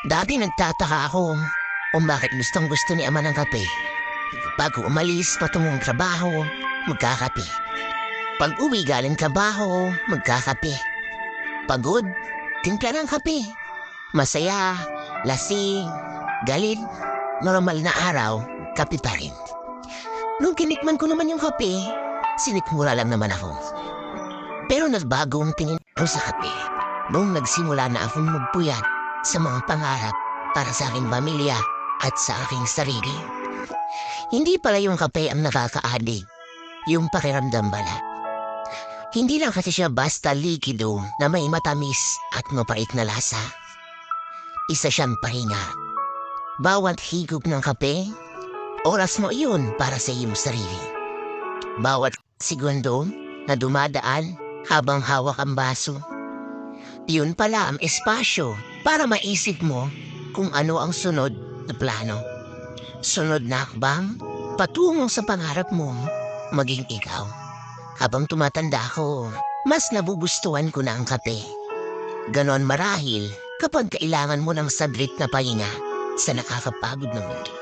Dati nagtataka ako kung bakit gustong gusto ni Ama ng kape. Bago umalis patungong trabaho, magkakape. Pag uwi galing trabaho, magkakape. Pagod, timpla ng kape. Masaya, lasing, galit, normal na araw, kape pa rin. Nung kinikman ko naman yung kape, sinikmura lang naman ako. Pero nagbago ang tingin ko sa kape. Nung nagsimula na akong magpuyat sa mga pangarap para sa aking pamilya at sa aking sarili. Hindi pala yung kape ang nakakaadik, yung pakiramdam bala. Hindi lang kasi siya basta likido na may matamis at mapait na lasa. Isa siyang pahinga. Bawat higop ng kape, oras mo iyon para sa iyong sarili. Bawat segundo na dumadaan habang hawak ang baso, yun pala ang espasyo para maisip mo kung ano ang sunod na plano. Sunod na akbang, patungo sa pangarap mo, maging ikaw. Habang tumatanda ako, mas nabugustuhan ko na ang kape. Ganon marahil kapag kailangan mo ng sabrit na pahinga sa nakakapagod na mundo.